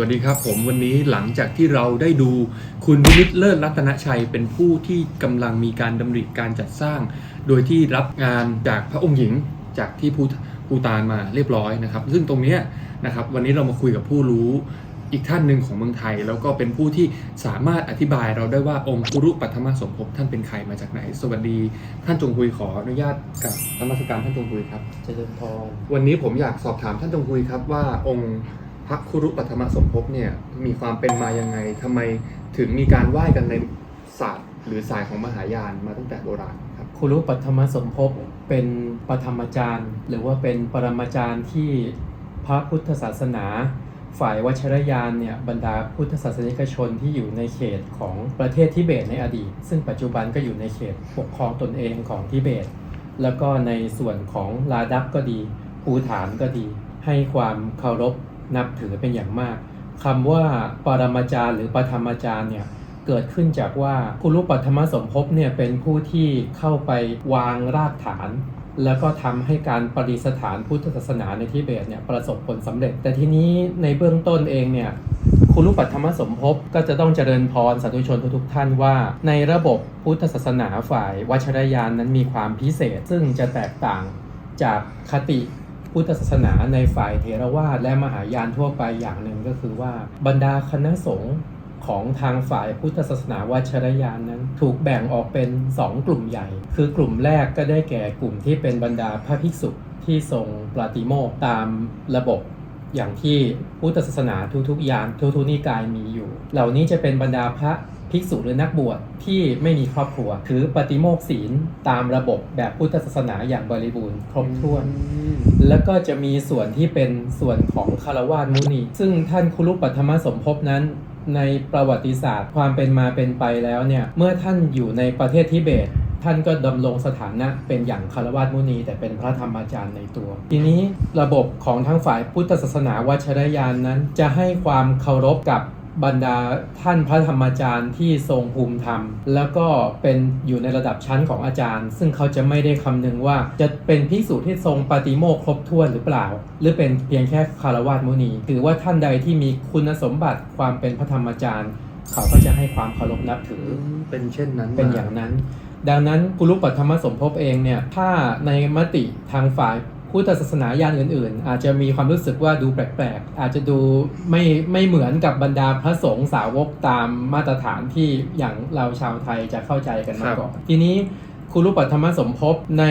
วัสดีครับผมวันนี้หลังจากที่เราได้ดูคุณวินิตเลิศรัตนชัยเป็นผู้ที่กำลังมีการดำริการจัดสร้าง โดยที่รับงานจากพระองค์หญิงจากที่ภูภูตานมาเรียบร้อยนะครับ ซึ่งตรงเนี้ยนะครับวันนี้เรามาคุยกับผู้รู้อีกท่านหนึ่งของเมืองไทย แล้วก็เป็นผู้ที่สามารถอธิบายเราได้ว่าองค์กุรุปัทมสมภพท่านเป็นใครมาจากไหน สวัสดีท่านจงคุยขออนุญาตกับธรรมสการท่านจงคุยครับเจริญพรวันนี้ผมอยากสอบถามท่านจงคุยครับว่าองค์ พระคุรุปัทมสมภพเนี่ยมีความเป็นมายังไงทำไมถึงมีการไหว้กันในศาสตร์ หรือสายของมหายานมาตั้งแต่โบราณครับครูรุปัทมสมภพเป็นปฐมจารย์ หรือว่าเป็นปรมาจารย์ที่พระพุทธศาสนา ฝ่ายวัชรยานเนี่ยบรรดาพุทธศาสนิกชนที่อยู่ในเขตของประเทศทิเบตในอดีต ซึ่งปัจจุบันก็อยู่ในเขตปกครองตนเองของทิเบต แล้วก็ในส่วนของลาดักก็ดีภูฐานก็ดี ให้ความเคารพ นับถือเป็นอย่างมากคำว่าปรมาจารย์หรือปฐมจารย์เนี่ยเกิดขึ้นจากว่าคุรุปัทมสมภพเนี่ยเป็นผู้ที่เข้าไปวางรากฐาน แล้วก็ทำให้การประดิษฐานพุทธศาสนาในทิเบตเนี่ยประสบผลสำเร็จ แต่ทีนี้ในเบื้องต้นเองเนี่ยคุรุปัทมสมภพก็จะต้องเจริญพรสาธุชนทุกท่านว่า ในระบบพุทธศาสนาฝ่ายวัชรยานนั้นมีความพิเศษ ซึ่งจะแตกต่างจากคติ พุทธศาสนาในฝ่ายเทรวาสและมหายานทั่วไปอย่างหนึ่งก็คือว่า บรรดาคณะสงฆ์ของทางฝ่ายพุทธศาสนาวัชรยานนั้น ถูกแบ่งออกเป็น 2 กลุ่มใหญ่ คือกลุ่มแรกก็ได้แก่กลุ่มที่เป็นบรรดาพระภิกษุที่ทรงปาติโมกตามระบบอย่างที่พุทธศาสนาทุกๆยานทุกๆนิกายมีอยู่ เหล่านี้จะเป็นบรรดาพระ ภิกษุหรือนักบวชที่ไม่มีครอบครัว ถือปฏิโมกข์ศีลตามระบบแบบพุทธศาสนาอย่างบริบูรณ์ครบถ้วน แล้วก็จะมีส่วนที่เป็นส่วนของคารวาสมุนี ซึ่งท่านคุรุปัทมสมภพนั้นในประวัติศาสตร์ความเป็นมาเป็นไปแล้วเนี่ย เมื่อท่านอยู่ในประเทศทิเบต ท่านก็ดำรงสถานะเป็นอย่างคารวาสมุนี แต่เป็นพระธรรมอาจารย์ในตัว ทีนี้ระบบของทั้งฝ่ายพุทธศาสนาวัชรยานนั้น จะให้ความเคารพกับ บรรดาท่านพระธรรมอาจารย์ที่ทรงภูมิธรรม แล้วก็เป็นอยู่ในระดับชั้นของอาจารย์ ซึ่งเขาจะไม่ได้คำนึงว่าจะเป็นภิกษุที่ทรงปฏิโมกข์ครบถ้วนหรือเปล่า หรือเป็นเพียงแค่คารวาสมุนีถือว่าท่านใดที่มีคุณสมบัติความเป็นพระธรรมอาจารย์ เขาก็จะให้ความเคารพนับถือ เป็นเช่นนั้นเป็นอย่างนั้น ดังนั้นกุลุปัทมสมภพเองเนี่ยถ้าในมติทางฝ่าย พุทธศาสนาญาณอื่นๆ อาจจะมีความรู้สึกว่าดูแปลกๆ อาจจะดูไม่ไม่เหมือนกับบรรดาพระสงฆ์สาวกตามมาตรฐานที่อย่างเราชาวไทยจะเข้าใจกันมาก่อนทีนี้คุรุปัทมสมภพใน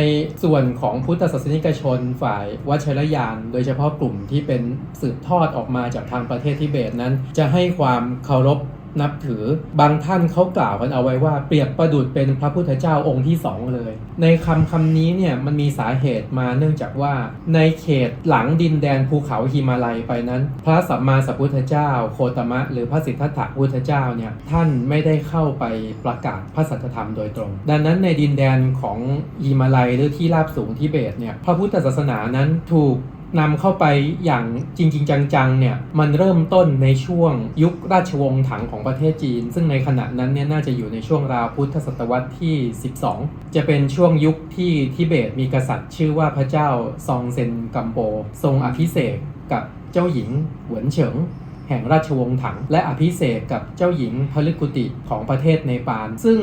ส่วนของพุทธศาสนิกชนฝ่ายวัชรยาน โดยเฉพาะกลุ่มที่เป็นสืบทอดออกมาจากทางประเทศทิเบตนั้น จะให้ความเคารพ นับถือ บางท่านเขากล่าวกันเอาไว้ว่าเปรียบประดุจเป็นพระพุทธเจ้าองค์ที่สองเลย ในคำคำนี้เนี่ยมันมีสาเหตุมาเนื่องจากว่า ในเขตหลังดินแดนภูเขาหิมาลัยไปนั้น พระสัมมาสัมพุทธเจ้า โคตมะ หรือพระสิทธัตถะพุทธเจ้าเนี่ยท่านไม่ได้เข้าไปประกาศพระสัจธรรมโดยตรง ดังนั้นในดินแดนของหิมาลัยหรือที่ราบสูงทิเบตเนี่ยพระพุทธศาสนานั้นถูก นำเข้าไปอย่างจริงๆ จังๆ เนี่ย มันเริ่มต้นในช่วงยุคราชวงศ์ถังของประเทศจีน ซึ่งในขณะนั้นเนี่ยน่าจะอยู่ในช่วงราวพุทธศตวรรษที่ 12 จะเป็นช่วงยุคที่ทิเบตมีกษัตริย์ชื่อว่าพระเจ้าซองเซนกัมโป ทรงอภิเษกกับเจ้าหญิงหวนเฉิงแห่งราชวงศ์ถัง และอภิเษกกับเจ้าหญิงพฤกุติของประเทศเนปาลซึ่ง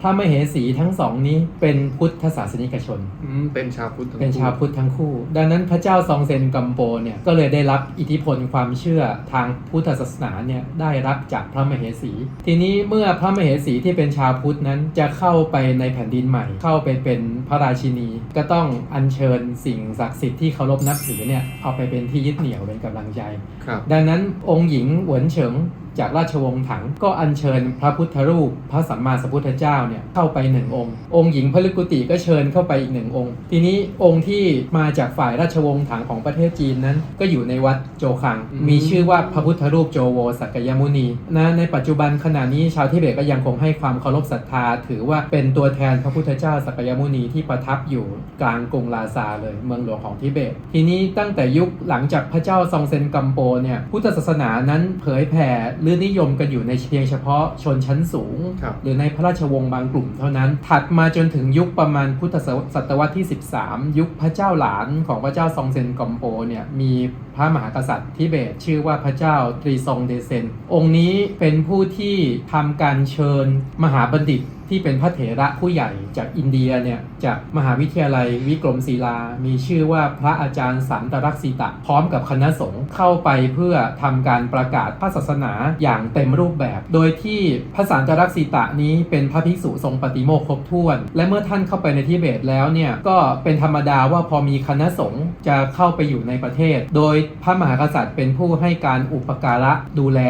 พระมเหสีทั้งสองนี้เป็นพุทธศาสนิกชน อืมเป็นชาวพุทธทั้งเป็นชาวคู่พุทธทั้งคู่ ดังนั้นพระเจ้าซองเซนกัมโปเนี่ยก็เลยได้รับอิทธิพลความเชื่อทางพุทธศาสนาเนี่ยได้รับจากพระมเหสี ทีนี้เมื่อพระมเหสีที่เป็นชาวพุทธนั้นจะเข้าไปในแผ่นดินใหม่ เข้าไปเป็นพระราชินี ก็ต้องอัญเชิญสิ่งศักดิ์สิทธิ์ที่เคารพนับถือเนี่ยเอาไปเป็นที่ยึดเหนี่ยวเป็นกำลังใจ ครับดังนั้นองค์หญิงเหวินเฉิงจากราชวงศ์ถังก็อัญเชิญพระพุทธรูป พระสัมมาสัมพุทธเจ้าเนี่ยเข้าไปหนึ่งองค์ องค์หญิงพฤกุติก็เชิญเข้าไปอีกหนึ่งองค์ ทีนี้องค์ที่มาจากฝ่ายราชวงศ์ถังของประเทศจีนนั้น ก็อยู่ในวัดโจคัง มีชื่อว่าพระพุทธรูปโจโวสักยมุนีนะในปัจจุบันขณะนี้ชาวทิเบตก็ยังคงให้ความเคารพศรัทธา ถือว่าเป็นตัวแทนพระพุทธเจ้าสักยมุนีที่ประทับอยู่กลางกรุงลาซาเลยเมืองหลวงของทิเบต ทีนี้ตั้งแต่ยุคหลังจากพระเจ้าซองเซนกัมโปเนี่ยพุทธศาสนานั้นเผยแผ่หรือนิยมกันอยู่ในเพียงเฉพาะชนชั้นสูงครับหรือในพระราชวงศ์บางางกลุ่มเท่านั้น ถัดมาจนถึงยุคประมาณพุทธศตวรรษที่ 13 ยุคพระเจ้าหลานของพระเจ้าซองเซนกอมโปเนี่ยมีพระมหากษัตริย์ทิเบต ชื่อว่าพระเจ้าตรีซองเดเซน องค์นี้เป็นผู้ที่ทำการเชิญมหาบัณฑิต ที่เป็นพระเถระผู้ใหญ่จากอินเดียเนี่ยจากมหาวิทยาลัยวิกรมศิลา มีชื่อว่าพระอาจารย์สันตรักษิตะ พร้อมกับคณะสงฆ์เข้าไปเพื่อทำการประกาศพระศาสนาอย่างเต็มรูปแบบ โดยที่พระสันตรักษิตะนี้เป็นพระภิกษุทรงปฏิโมกครบถ้วน และเมื่อท่านเข้าไปในทิเบตแล้วเนี่ยก็เป็นธรรมดาว่าพอมีคณะสงฆ์จะเข้าไปอยู่ในประเทศ โดยพระมหากษัตริย์เป็นผู้ให้การอุปการะดูแล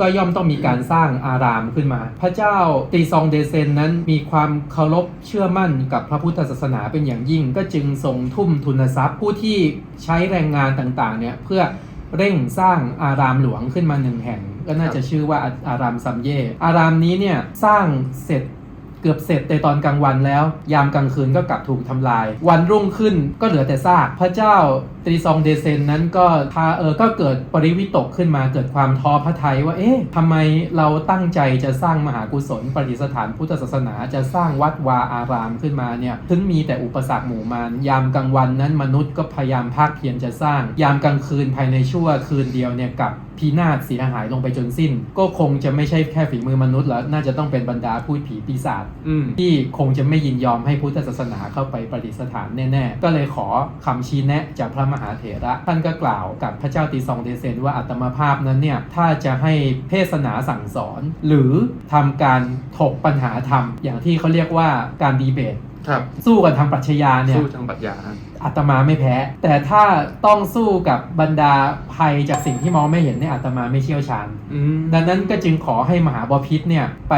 ก็ย่อมต้องมีการสร้างอารามขึ้นมา พระเจ้าตีซองเดเซนนั้นมีความเคารพเชื่อมั่นกับพระพุทธศาสนาเป็นอย่างยิ่ง ก็จึงทรงทุ่มทุนทรัพย์ผู้ที่ใช้แรงงานต่างๆเนี่ยเพื่อเร่งสร้างอารามหลวงขึ้นมาหนึ่งแห่ง ก็น่าจะชื่อว่าอารามซัมเย่อารามนี้เนี่ยสร้างเสร็จเกือบเสร็จในตอนกลางวันแล้ว ยามกลางคืนก็กลับถูกทำลาย วันรุ่งขึ้นก็เหลือแต่ซากพระเจ้า ตรีซองเดเซนนั้นก็พาเออก็เกิดปริวิตกขึ้นมาเกิดความท้อพระทัยว่าเอ๊ะทำไมเราตั้งใจจะสร้างมหากุศลประดิษฐานพุทธศาสนาจะสร้างวัดวาอารามขึ้นมาเนี่ยถึงมีแต่อุปสรรคหมู่มารยามกลางวันนั้นมนุษย์ก็พยายามภาคเพียรจะสร้าง ยามกลางคืนภายในชั่วคืนเดียวเนี่ยกลับพินาศเสียหายลงไปจนสิ้น ก็คงจะไม่ใช่แค่ฝีมือมนุษย์แล้ว น่าจะต้องเป็นบรรดาพูดผีปีศาจอืมที่คงจะไม่ยินยอมให้พุทธศาสนาเข้าไปประดิษฐานแน่ ๆ ก็เลยขอคำชี้แนะจากพระมหาเถระ ท่านก็กล่าวกับพระเจ้าตีซองเดเซนว่าอัตมาภาพนั้นเนี่ยถ้าจะให้เทศนาสั่งสอน หรือทำการถกปัญหาธรรมอย่างที่เขาเรียกว่าการดีเบต ครับสู้กันทางปรัชญาเนี่ย สู้ทางปรัชญาอาตมาไม่แพ้ แต่ถ้าต้องสู้กับบรรดาภัยจากสิ่งที่มองไม่เห็นเนี่ยอาตมาไม่เชี่ยวชาญ อืมดังนั้นก็จึงขอให้มหาบพิษเนี่ยไป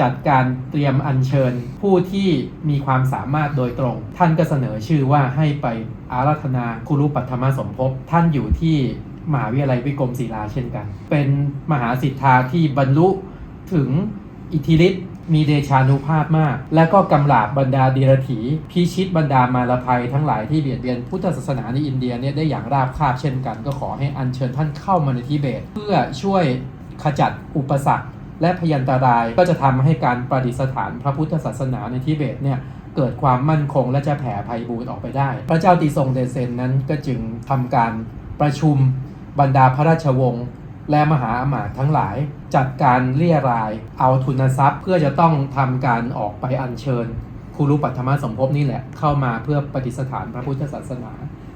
จัดการเตรียมอัญเชิญผู้ที่มีความสามารถโดยตรง ท่านก็เสนอชื่อว่าให้ไปอาราธนาคุรุปัทธมสมภพท่านอยู่ที่มหาวิทยาลัยวิกรมศิลาเช่นกัน เป็นมหาสิทธาที่บรรลุถึงอิทธิฤทธิ์ มีเดชานุภาพมาก และก็กำราบบรรดาเดีรถีพิชิตบรรดามารภัยทั้งหลายที่เบียดเบียนพุทธศาสนาในอินเดียเนี่ยได้อย่างราบคาบเช่นกัน ก็ขอให้อัญเชิญท่านเข้ามาในทิเบต เพื่อช่วยขจัดอุปสรรค และพยันตรายก็จะทำให้การประดิษฐานพระพุทธศาสนาในทิเบตเนี่ยเกิดความมั่นคงและจะแผ่ภัยบูรณ์ออกไปได้ พระเจ้าตีทรงเดเซนนั้นก็จึงทำการประชุมบรรดาพระราชวงศ์ และมหาอมาตย์ทั้งหลาย จัดการเรียรายเอาทุนทรัพย์เพื่อจะต้องทำการออกไปอัญเชิญคุรุปัทธมสมภพนี่แหละเข้ามาเพื่อประดิษฐานพระพุทธศาสนา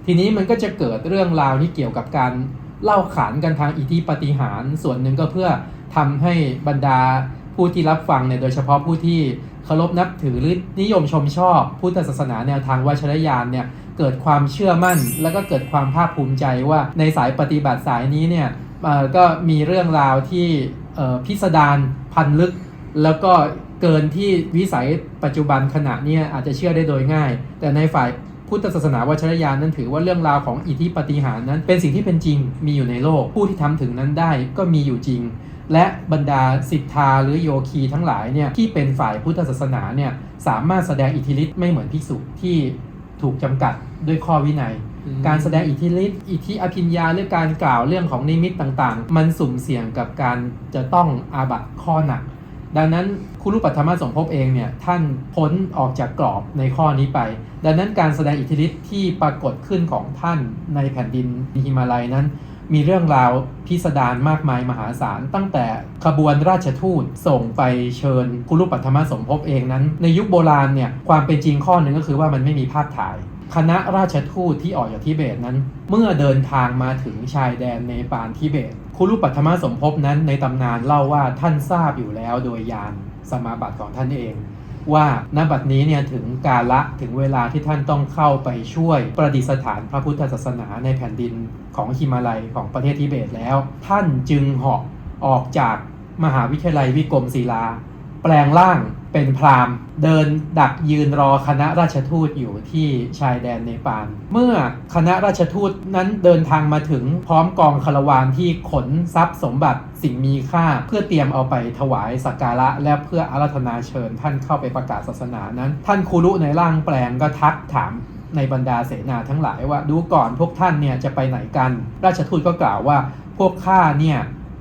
ทีนี้มันก็จะเกิดเรื่องราวที่เกี่ยวกับการเล่าขานกันทางอิทธิปฏิหารส่วนหนึ่งก็เพื่อทำให้บรรดาผู้ที่รับฟังเนี่ยโดยเฉพาะผู้ที่เคารพนับถือหรือนิยมชมชอบ พุทธศาสนาแนวทางวัชรยานเนี่ยเกิดความเชื่อมั่น แล้วก็เกิดความภาคภูมิใจว่าในสายปฏิบัติสายนี้เนี่ย ก็มีเรื่องราวที่พิสดารพันลึก แล้วก็เกินที่วิสัยปัจจุบันขณะนี้อาจจะเชื่อได้โดยง่าย แต่ในฝ่ายพุทธศาสนาวัชรยานนั้นถือว่าเรื่องราวของอิทธิปฏิหารนั้น เป็นสิ่งที่เป็นจริงมีอยู่ในโลก ผู้ที่ทำถึงนั้นได้ก็มีอยู่จริง และบรรดาสิทธาหรือโยคีทั้งหลายเนี่ยที่เป็นฝ่ายพุทธศาสนาเนี่ยสามารถแสดงอิทธิฤทธิ์ไม่เหมือนภิกษุที่ถูกจำกัดด้วยข้อวินัย การแสดงอิทธิฤทธิ์อิทธิอภิญญาหรือการกล่าวเรื่องของนิมิตต่างๆ มันสุ่มเสี่ยงกับการจะต้องอาบัตข้อหนัก ดังนั้นคุรุปัทธมสมภพเองเนี่ยท่านพ้นออกจากกรอบในข้อนี้ไป ดังนั้นการแสดงอิทธิฤทธิ์ที่ปรากฏขึ้นของท่านในแผ่นดินฮิมาลัยนั้น มีเรื่องราวพิสดารมากมายมหาศาล ตั้งแต่ขบวนราชทูตส่งไปเชิญคุรุปัทธมสมภพเองนั้น ในยุคโบราณเนี่ยความเป็นจริงข้อหนึ่งก็คือว่ามันไม่มีภาพถ่าย คณะราชทูตที่ออกจากทิเบตนั้น เมื่อเดินทางมาถึงชายแดนเนปาลทิเบต คุรุปัทธมสมภพนั้นในตำนานเล่าว่าท่านทราบอยู่แล้วโดยยานสมาบัติของท่านเอง ว่าณบัดนี้เนี่ยถึงกาละถึงเวลาที่ท่านต้องเข้าไปช่วยประดิษฐานพระพุทธศาสนาในแผ่นดินของฮิมาลัยของประเทศทิเบตแล้ว ท่านจึงเหาะออกจากมหาวิทยาลัยวิกรมศิลา แปลงร่าง เป็นพราหมณ์ เดินดักยืนรอคณะราชทูตอยู่ที่ชายแดนเนปาล เมื่อคณะราชทูตนั้นเดินทางมาถึงพร้อมกองคารวานที่ขนทรัพย์สมบัติสิ่งมีค่า เพื่อเตรียมเอาไปถวายสักการะ และเพื่ออาราธนาเชิญท่านเข้าไปประกาศศาสนานั้น ท่านคุรุในร่างแปลงก็ทักถามในบรรดาเสนาทั้งหลายว่าดูก่อนพวกท่านเนี่ยจะไปไหนกัน ราชทูตก็กล่าวว่าพวกข้าเนี่ย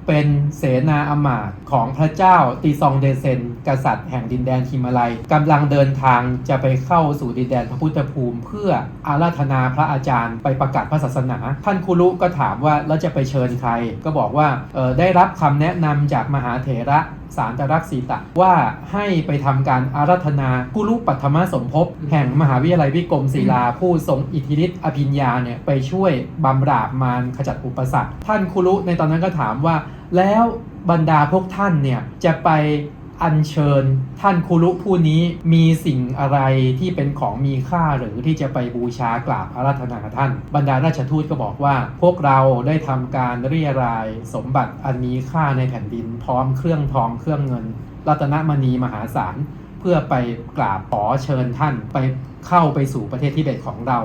เป็นเสนาอำมาตย์ของพระเจ้าตีซองเดเซน กษัตริย์แห่งดินแดนทิมาลัยกำลังเดินทางจะไปเข้าสู่ดินแดนพระพุทธภูมิ เพื่ออาราธนาพระอาจารย์ไปประกาศพระศาสนา ท่านคุรุก็ถามว่าแล้วจะไปเชิญใคร ก็บอกว่าออได้รับคำแนะนำจากมหาเถระ สารตรักษีตะว่าให้ไปทำการอาราธนากุลุปัทมสมภพแห่งมหาวิทยาลัยวิกรมศิลาผู้ทรงอิทธิฤทธิ์อภิญญาเนี่ยไปช่วยบำราบมารขจัดอุปสรรค ท่านคุรุในตอนนั้นก็ถามว่า แล้วบรรดาพวกท่านเนี่ยจะไป อัญเชิญ ท่านคุรุผู้นี้มีสิ่งอะไรที่เป็นของมีค่าหรือที่จะไปบูชากราบอาราธนาท่าน บรรดาราชทูตก็บอกว่า พวกเราได้ทำการเรียรายสมบัติอันมีค่าในแผ่นดิน พร้อมเครื่องทองเครื่องเงิน รัตนมณีมหาศาล เพื่อไปกราบขอเชิญท่านไปเข้าไปสู่ประเทศทิเบตของเรา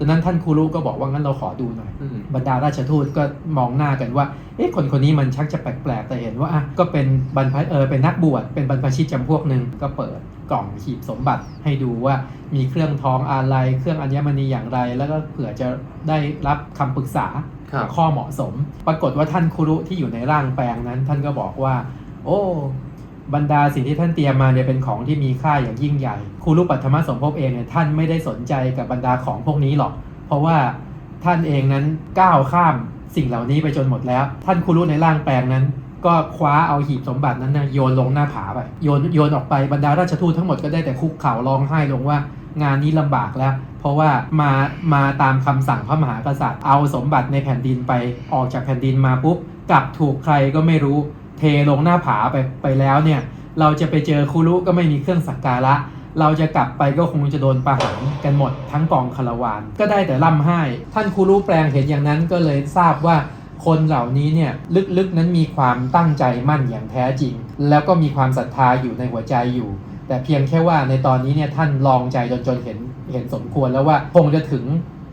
ดังนั้นท่านคุรุก็บอกว่างั้นเราขอดูหน่อยอืมบรรดาราชทูตก็มองหน้ากันว่า เอ๊ะคนคนนี้มันชักจะแปลกๆ แต่เห็นว่าอะก็เป็นบรรพเออเป็นนักบวช เป็นบรรพชิตจำพวกหนึ่งก็เปิดกล่องหีบสมบัติให้ดูว่ามีเครื่องทองอะไร เครื่องอัญมณีอย่างไร แล้วก็เผื่อจะได้รับคำปรึกษาครับข้อเหมาะสม ปรากฏว่าท่านคุรุที่อยู่ในร่างแปลงนั้น ท่านก็บอกว่า โอ้ บรรดาสิ่งที่ท่านเตรียมมาเนี่ยเป็นของที่มีค่าอย่างยิ่งใหญ่ครูรุปัทมสมภพเองเนี่ยท่านไม่ได้สนใจกับบรรดาของพวกนี้หรอก เพราะว่าท่านเองนั้นก้าวข้ามสิ่งเหล่านี้ไปจนหมดแล้ว ท่านครูรุในร่างแปลงนั้น ก็คว้าเอาหีบสมบัตินั้นนะโยนลงหน้าผาไปโยนโยนออกไปบรรดาราชทูตทั้งหมดก็ได้แต่คุกเข่าร้องไห้ลงว่างานนี้ลำบากแล้ว เพราะว่ามามาตามคำสั่งพระมหากษัตริย์เอาสมบัติในแผ่นดินไปออกจากแผ่นดินมาปุ๊บกลับถูกใครก็ไม่รู้ เทลงหน้าผาไปไปแล้วเนี่ย เราจะไปเจอคุรุก็ไม่มีเครื่องสักการะ เราจะกลับไปก็คงจะโดนประหารกันหมดทั้งกองคารวานก็ได้แต่ร่ำไห้ ท่านคุรุแปลงเห็นอย่างนั้นก็เลยทราบว่าคนเหล่านี้เนี่ยลึกๆนั้นมีความตั้งใจมั่นอย่างแท้จริง แล้วก็มีความศรัทธาอยู่ในหัวใจอยู่ แต่เพียงแค่ว่าในตอนนี้เนี่ยท่านลองใจจนจนเห็นเห็นสมควรแล้วว่าคงจะถึง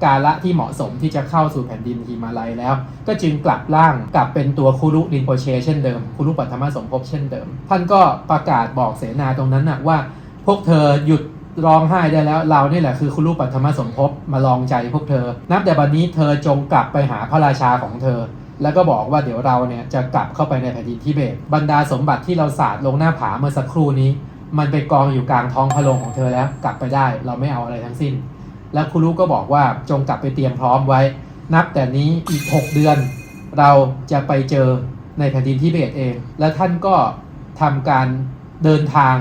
กาละที่เหมาะสมที่จะเข้าสู่แผ่นดินฮิมาลัยแล้ว ก็จึงกลับร่างกลับเป็นตัวคุรุรินโปเชเช่นเดิมคุรุปัทมสมภพเช่นเดิม ท่านก็ประกาศบอกเสนาตรงนั้นนะว่า พวกเธอหยุดร้องไห้ได้แล้วเรานี่แหละคือคุรุปัทมสมภพมาลองใจพวกเธอ นับแต่บัดนนี้เธอจงกลับไปหาพระราชาของเธอ แล้วก็บอกว่าเดี๋ยวเราเนี่ยจะกลับเข้าไปในแผ่นดินทิเบตบรรดาสมบัติที่เราสาดลงหน้าผาเมื่อสักครู่นี้ มันไปกองอยู่กลางท้องพระโรงของเธอแล้วกลับไปได้ เราไม่เอาอะไรทั้งสิ้น แล้วคุรุก็บอกว่าจงกลับไปเตรียมพร้อมไว้ นับแต่นี้อีก 6 เดือน เราจะไปเจอในแผ่นดินทิเบตเอง และท่านก็ทำการเดินทาง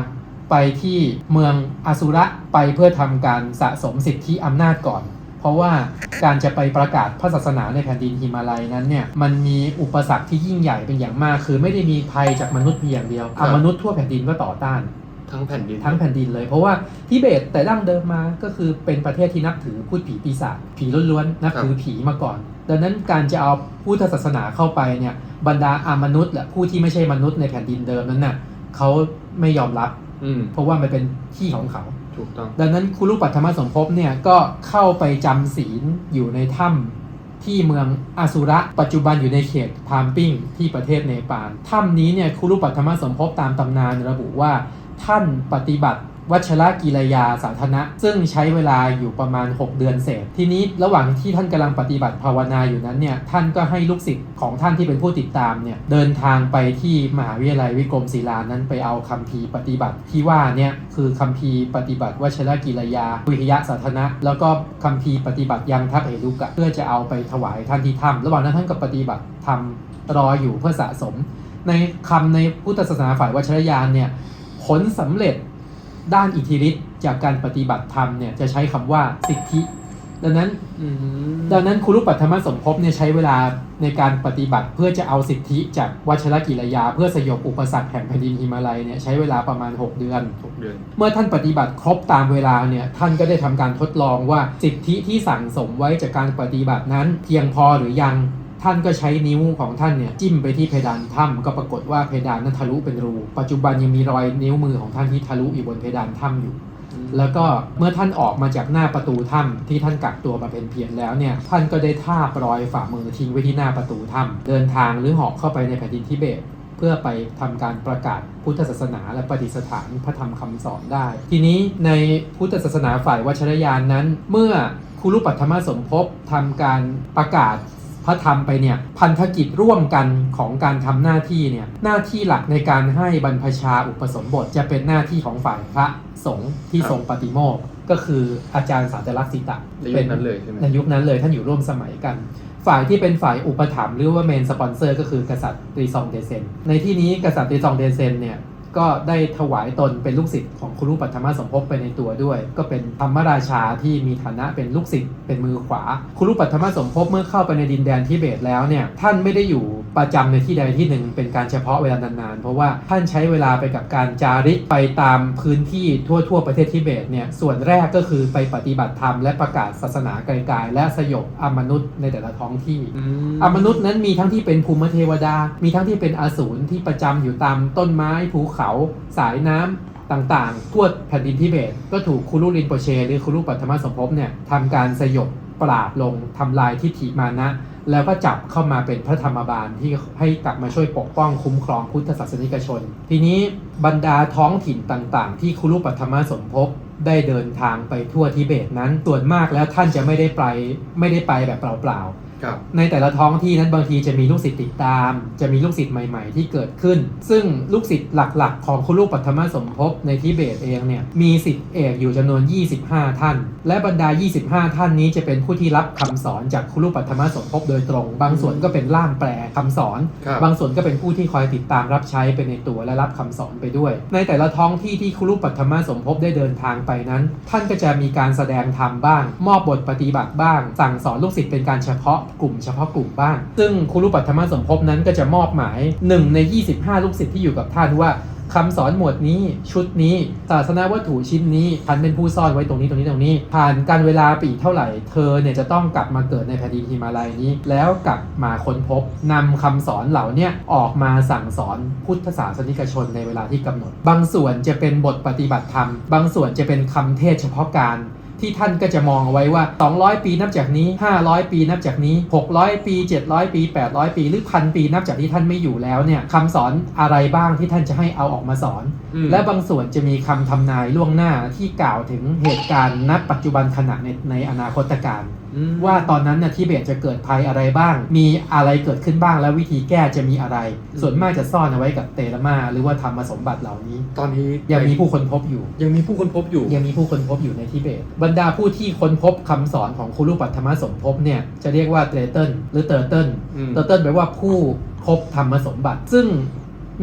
ไปที่เมืองอสุระไปเพื่อทำการสะสมสิทธิอำนาจก่อน เพราะว่าการจะไปประกาศพระศาสนาในแผ่นดินฮิมาลัยนั้นเนี่ยมันมีอุปสรรคที่ยิ่งใหญ่เป็นอย่างมาก คือไม่ได้มีภัยจากมนุษย์เพียงอย่างเดียวอมนุษย์ทั่วแผ่นดินก็ต่อต้าน ทั้งแผ่นดินทั้งแผ่นดินเลย เพราะว่าทิเบตแต่ดั้งเดิมมาก็คือเป็นประเทศที่นับถือพูดผีปีศาจผีล้วนๆนับถือผีมาก่อน ดังนั้นการจะเอาพุทธศาสนาเข้าไปเนี่ยบรรดาอามนุษย์และผู้ที่ไม่ใช่มนุษย์ในแผ่นดินเดิมนั้นน่ะเขาไม่ยอมรับอืมเพราะว่ามันเป็นที่ของเขาถูกต้องดังนั้นคุรุปัทมสมภพเนี่ยก็เข้าไปจำศีลอยู่ในถ้ำที่เมืองอาสุระปัจจุบันอยู่ในเขตพามปิ้งที่ประเทศเนปาลถ้ำนี้เนี่ยคุรุปัทมสมภพตามตำนานระบุว่า ท่านปฏิบัติวัชรกิรยาสาธนะ ซึ่งใช้เวลาอยู่ประมาณ 6 เดือนเศษ ทีนี้ระหว่างที่ท่านกำลังปฏิบัติภาวนาอยู่นั้นเนี่ยท่านก็ให้ลูกศิษย์ของท่านที่เป็นผู้ติดตามเนี่ยเดินทางไปที่มหาวิทยาลัยวิกรมศิลานั้นไปเอาคัมภีร์ปฏิบัติที่ว่าเนี่ยคือคัมภีร์ปฏิบัติวัชรกิรยาวิทยาสาธนะ แล้วก็คัมภีร์ปฏิบัติยังทัพเหรุกะเพื่อจะเอาไปถวายท่านที่ถ้ำระหว่างนั้นท่านก็ปฏิบัติทำรออยู่เพื่อสะสม ในคำในพุทธศาสนาฝ่ายวัชรยานเนี่ย ผลสำเร็จด้านอิทธิฤทธิ์จากการปฏิบัติธรรมเนี่ยจะใช้คำว่าสิทธิ ดังนั้น อืมดังนั้นคุรุปัทมสมภพเนี่ยใช้เวลาในการปฏิบัติเพื่อจะเอาสิทธิจากวัชรกิรยา เพื่อสยบอุปสรรคแห่งแผ่นดินฮิมาลัยเนี่ยใช้เวลาประมาณ 6 เดือน หกเดือน เมื่อท่านปฏิบัติครบตามเวลาเนี่ยท่านก็ได้ทำการทดลองว่าสิทธิที่สั่งสมไว้จากการปฏิบัตินั้น เพียงพอหรือยัง ท่านก็ใช้นิ้วของท่านเนี่ยจิ้มไปที่เพดานถ้ำก็ปรากฏว่าเพดานนั้นทะลุเป็นรู ปัจจุบันยังมีรอยนิ้วมือของท่านที่ทะลุอยู่บนเพดานถ้ำอยู่ แล้วก็เมื่อท่านออกมาจากหน้าประตูถ้ำที่ท่านกักตัวมาเป็นเพียรแล้วเนี่ยท่านก็ได้ทาบรอยฝ่ามือทิ้งไว้ที่หน้าประตูถ้ำเดินทางหรือเหาะเข้าไปในแผ่นดินทิเบตเพื่อไปทำการประกาศพุทธศาสนาและปฏิสถานพระธรรมคำสอนได้ ทีนี้ในพุทธศาสนาฝ่ายวัชรยานนั้น เมื่อคุรุปัทมสมภพทำการประกาศ พระธรรมไปเนี่ยพันธกิจร่วมกันของการทำหน้าที่เนี่ยหน้าที่หลักในการให้บรรพชาอุปสมบทจะเป็นหน้าที่ของฝ่ายพระสงฆ์ที่ครับทรงปฏิโมกข์ก็คืออาจารย์สาธลักษิตะในยุคนั้นเลยใช่ไหมในยุคนั้นเลยท่านอยู่ร่วมสมัยกัน ฝ่ายที่เป็นฝ่ายอุปถัมภ์หรือว่าเมนสปอนเซอร์ก็คือกษัตริย์ตรีซองเดเซนในที่นี้กษัตริย์ตรีซองเดเซนเนี่ย ก็ได้ถวายตนเป็นลูกศิษย์ของครูปัทมสมภพไปในตัวด้วย ก็เป็นธรรมราชาที่มีฐานะเป็นลูกศิษย์เป็นมือขวาครูปัทมสมภพเมื่อเข้าไปในดินแดนทิเบตแล้วเนี่ยท่านไม่ได้อยู่ประจำในที่ใดที่หนึ่งเป็นการเฉพาะเวลานานๆ เพราะว่าท่านใช้เวลาไปกับการจาริกไปตามพื้นที่ทั่วๆประเทศทิเบตเนี่ยส่วนแรกก็คือไปปฏิบัติธรรมและประกาศศาสนาไกลๆและสยบอมนุษย์ในแต่ละท้องที่อืมอมนุษย์นั้นมีทั้งที่เป็นภูมิเทวดา มีทั้งที่เป็นอสูรที่ประจำอยู่ตามต้นไม้ภูเขาสายน้ำต่างๆ ทั่วแผ่นดินทิเบต ก็ถูกคุรุรินโปเช หรือคุรุปัทมสมภพเนี่ยทำการสยบปราบลงทำลายทิฏฐิมานะ แล้วก็จับเข้ามาเป็นพระธรรมบาลที่ให้กลับมาช่วยปกป้องคุ้มครองพุทธศาสนิกชน ทีนี้บรรดาท้องถิ่นต่างๆ ที่คุรุปัทมสมภพได้เดินทางไปทั่วทิเบตนั้นส่วนมากแล้วท่านจะไม่ได้ไปไม่ได้ไปแบบเปล่าๆ ในแต่ละท้องที่นั้นบางทีจะมีลูกศิษย์ติดตาม จะมีลูกศิษย์ใหม่ ๆ ที่เกิดขึ้น ซึ่งลูกศิษย์หลักๆ ของคุณลูกปัทมสมภพในทิเบตเองเนี่ยมีศิษย์เอกอยู่จำนวน 25 ท่าน และบรรดา 25 ท่านนี้จะเป็นผู้ที่รับคำสอนจากคุณลูกปัทมสมภพโดยตรง บางส่วนก็เป็นล่ามแปลคำสอนครับบางส่วนก็เป็นผู้ที่คอยติดตามรับใช้ไปในตัวและรับคำสอนไปด้วย ในแต่ละท้องที่ที่ครูปัทมสมภพได้เดินทางไปนั้น ท่านก็จะมีการแสดงธรรมบ้าง มอบบทปฏิบัติบ้าง สั่งสอนลูกศิษย์เป็นการเฉพาะกลุ่มเฉพาะกลุ่มบ้าง ซึ่งครูปัทมสมภพนั้นก็จะมอบหมาย 1 ใน 25 ลูกศิษย์ที่อยู่กับท่านว่าคำสอนหมวดนี้ชุดนี้ศาสนาวัตถุชิ้นนี้ท่านเป็นผู้ซ่อนไว้ตรงนี้ตรงนี้ตรงนี้ ผ่านการเวลาปีเท่าไหร่ เธอเนี่ยจะต้องกลับมาเกิดในแผ่นดินฮิมาลัยนี้ แล้วกลับมาค้นพบนำคำสอนเหล่านี้ออกมาสั่งสอนพุทธศาสนิกชนในเวลาที่กำหนด บางส่วนจะเป็นบทปฏิบัติธรรม บางส่วนจะเป็นคำเทศเฉพาะการ ที่ท่านก็จะมองเอาไว้ว่า 200 ปีนับจากนี้ 500 ปีนับจากนี้ 600 ปี 700 ปี 800 ปี หรือพันปีนับจากที่ท่านไม่อยู่แล้วเนี่ยคำสอนอะไรบ้างที่ท่านจะให้เอาออกมาสอนอืมและบางส่วนจะมีคำทำนายล่วงหน้าที่กล่าวถึงเหตุการณ์ณปัจจุบันขณะในในอนาคตการอืม ว่าตอนนั้นน่ะทิเบตจะเกิดภัยอะไรบ้าง มีอะไรเกิดขึ้นบ้างแล้ววิธีแก้จะมีอะไร ส่วนมากจะซ่อนเอาไว้กับเตระมาหรือว่าธรรมสมบัติเหล่านี้ ตอนนี้ยังมีผู้ค้นพบอยู่ ยังมีผู้คนพบอยู่ ยังมีผู้ค้นพบอยู่ในทิเบต บรรดาผู้ที่ค้นพบคำสอนของครูรูปัทมสมภพเนี่ยจะเรียกว่าเตรเติลหรือเตอร์เติลอืมเตอร์เติลแปลว่าผู้พบธรรมสมบัติ ซึ่ง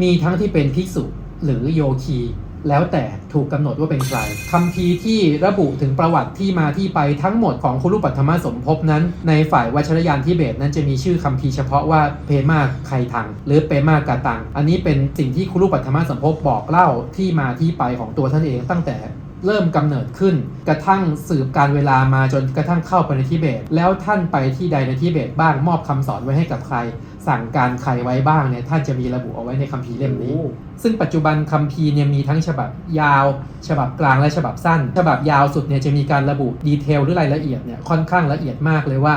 มีทั้งที่เป็นภิกษุหรือโยคี แล้วแต่ถูกกำหนดว่าเป็นใครคำพีที่ระบุถึงประวัติที่มาที่ไปทั้งหมดของคุรุปัทมสมภพนั้น ในฝ่ายวัชรยานทิเบตนั้นจะมีชื่อคำพีเฉพาะว่าเพมาไคทัง หรือเปมากาตัง อันนี้เป็นสิ่งที่คุรุปัทมสมภพบอกเล่าที่มาที่ไปของตัวท่านเองตั้งแต่เริ่มกำเนิดขึ้น กระทั่งสืบการเวลามาจนกระทั่งเข้าไปในทิเบต แล้วท่านไปที่ใดในทิเบตบ้างมอบคำสอนไว้ให้กับใคร สั่งการใครไว้บ้างเนี่ยท่านจะมีระบุเอาไว้ในคัมภีร์เล่มนี้โอ้ซึ่งปัจจุบันคัมภีร์เนี่ยมีทั้งฉบับยาว ฉบับกลางและฉบับสั้น ฉบับยาวสุดเนี่ยจะมีการระบุดีเทลหรือรายละเอียดเนี่ยค่อนข้างละเอียดมากเลยว่า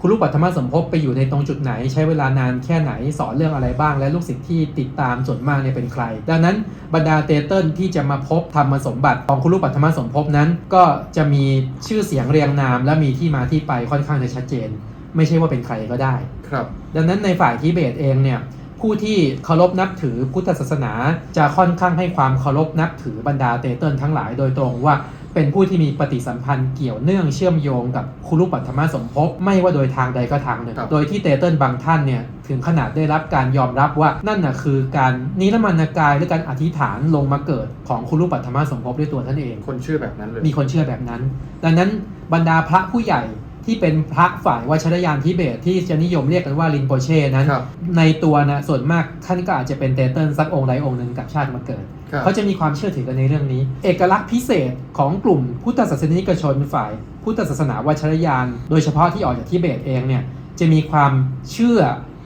คุณลูกปัทมสมภพไปอยู่ในตรงจุดไหน ใช้เวลานานแค่ไหนสอนเรื่องอะไรบ้าง และลูกศิษย์ที่ติดตามส่วนมากเนี่ยเป็นใคร ดังนั้นบรรดาเตเติลที่จะมาพบธรรมสมบัติของคุณลูกปัทมสมภพนั้น ก็จะมีชื่อเสียงเรียงนาม และมีที่มาที่ไปค่อนข้างจะชัดเจน ไม่ใช่ว่าเป็นใครก็ได้ ครับ ดังนั้นในฝ่ายทิเบตเองเนี่ยผู้ที่เคารพนับถือพุทธศาสนาจะค่อนข้างให้ความเคารพนับถือบรรดาเตเติลทั้งหลายโดยตรงว่าเป็นผู้ที่มีปฏิสัมพันธ์เกี่ยวเนื่องเชื่อมโยงกับคุรุปัทมสมภพไม่ว่าโดยทางใดก็ทางหนึ่งครับโดยที่เตเติลบางท่านเนี่ยถึงขนาดได้รับการยอมรับว่านั่นน่ะคือการนิรมานกายหรือการอธิษฐานลงมาเกิดของคุรุปัทมสมภพด้วยตัวท่านเอง คนเชื่อแบบนั้นเลย มีคนเชื่อแบบนั้น ดังนั้นบรรดาพระผู้ใหญ่ ที่เป็นพระฝ่ายวัชรยานทิเบตที่จะนิยมเรียกกันว่าลินโปเช่นั้น ครับในตัวนะส่วนมากท่านก็อาจจะเป็นเตเติลสักองค์ใดองค์หนึ่งกับชาติมาเกิด ครับ เขาจะมีความเชื่อถือกันในเรื่องนี้ เอกลักษณ์พิเศษของกลุ่มพุทธศาสนิกชนฝ่าย พุทธศาสนาวัชรยาน โดยเฉพาะที่ออกจากทิเบตเองเนี่ยจะมีความเชื่อ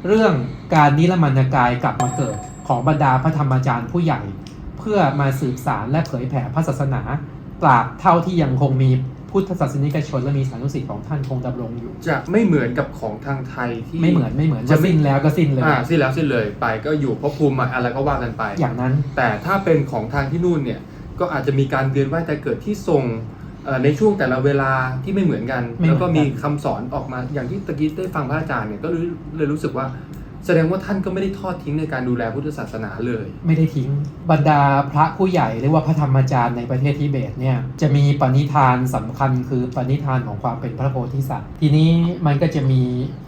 เรื่องการนิรมานกายกลับมาเกิด ของบรรดาพระธรรมจารย์ผู้ใหญ่ เพื่อมาสืบสารและเผยแผ่พระศาสนาตราบเท่าที่ยังคงมี พุทธศาสนิกชนและมีสานุสิทธิ์ของท่านคงดำรงอยู่ จะไม่เหมือนกับของทางไทยที่ไม่เหมือนไม่เหมือนจะจะไม่สิ้นแล้วก็สิ้นเลยอ่าสิ้นแล้วสิ้นเลยไปก็อยู่ภพภูมิอะไรก็ว่ากันไป อย่างนั้น แต่ถ้าเป็นของทางที่นู่นเนี่ยก็อาจจะมีการเวียนว่ายแต่เกิดที่ทรงเอ่อในช่วงแต่ละเวลาที่ไม่เหมือนกันไม่เหมือนกันแล้วก็มีคำสอนออกมาอย่างที่ตะกี้ได้ฟังพระอาจารย์เนี่ยก็เลยเลยรู้สึกว่า แสดงว่าท่านก็ไม่ได้ทอดทิ้งในการดูแลพุทธศาสนาเลย ไม่ได้ทิ้งบรรดาพระผู้ใหญ่หรือว่าพระธรรมจารย์ในประเทศทิเบตเนี่ยจะมีปณิธานสำคัญคือปณิธานของความเป็นพระโพธิสัตว์ ทีนี้มันก็จะมี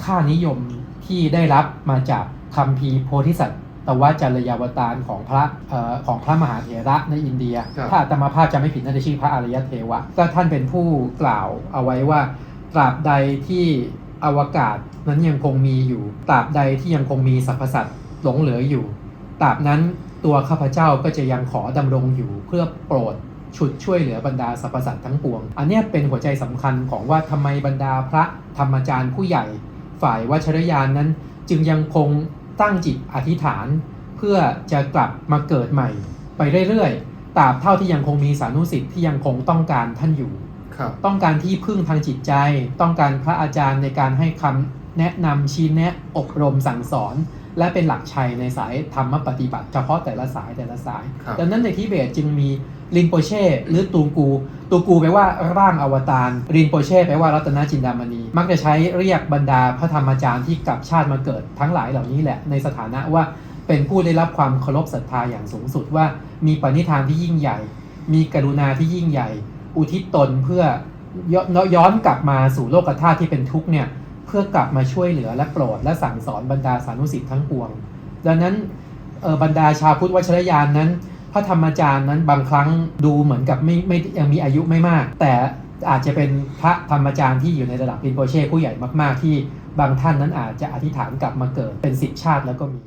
ค่านิยมที่ได้รับมาจากคำพีร์โพธิสัตว์ตวจารยาวตารของพระเอ่อของพระมหาเถระในอินเดียครับถ้าอาตมาภาพจะไม่ผิดน่าจะชื่อพระอารยเทวะ ก็ท่านเป็นผู้กล่าวเอาไว้ว่าตราบใดที่ อวกาศนั้นยังคงมีอยู่ตราบใดที่ยังคงมีสรรพสัตว์หลงเหลืออยู่ตราบนั้นตัวข้าพเจ้าก็จะยังขอดำรงอยู่เพื่อโปรดฉุดช่วยเหลือบรรดาสรรพสัตว์ทั้งปวง อันนี้เป็นหัวใจสำคัญของว่าทำไมบรรดาพระธรรมจารย์ผู้ใหญ่ ฝ่ายวัชรยานนั้น จึงยังคงตั้งจิตอธิษฐาน เพื่อจะกลับมาเกิดใหม่ ไปเรื่อยๆตราบเท่าที่ยังคงมีสานุสิทธิ์ที่ยังคงต้องการท่านอยู่ ต้องการที่พึ่งทางจิตใจ ต้องการพระอาจารย์ในการให้คำแนะนำชี้แนะอบรมสั่งสอน และเป็นหลักชัยในสายธรรมปฏิบัติ เฉพาะแต่ละสายแต่ละสายครับดังนั้นในทิเบตจึงมีรินโปเช่หรือตูกู ตูกูแปลว่าร่างอวตารรินโปเช่แปลว่ารัตนจินดามณี มักจะใช้เรียกบรรดาพระธรรมอาจารย์ที่กลับชาติมาเกิดทั้งหลายเหล่านี้แหละในสถานะว่าเป็นผู้ได้รับความเคารพศรัทธาอย่างสูงสุดว่า มีปณิธานที่ยิ่งใหญ่ มีกรุณาที่ยิ่งใหญ่ อุทิศตนเพื่อย้อนกลับมาสู่โลกธาตุที่เป็นทุกข์เนี่ยเพื่อกลับมาช่วยเหลือและโปรดและสั่งสอนบรรดาสานุสิทธิ์ทั้งปวง ดังนั้นบรรดาชาวพุทธวัชรยานนั้น พระธรรมจารย์นั้นบางครั้งดูเหมือนกับไม่ไม่ยังมีอายุไม่มาก แต่อาจจะเป็นพระธรรมจารย์ที่อยู่ในระดับรินโปเช่ผู้ใหญ่มาก ๆ ที่บางท่านนั้นอาจจะอธิษฐานกลับมาเกิดเป็นสิบชาติแล้วก็มี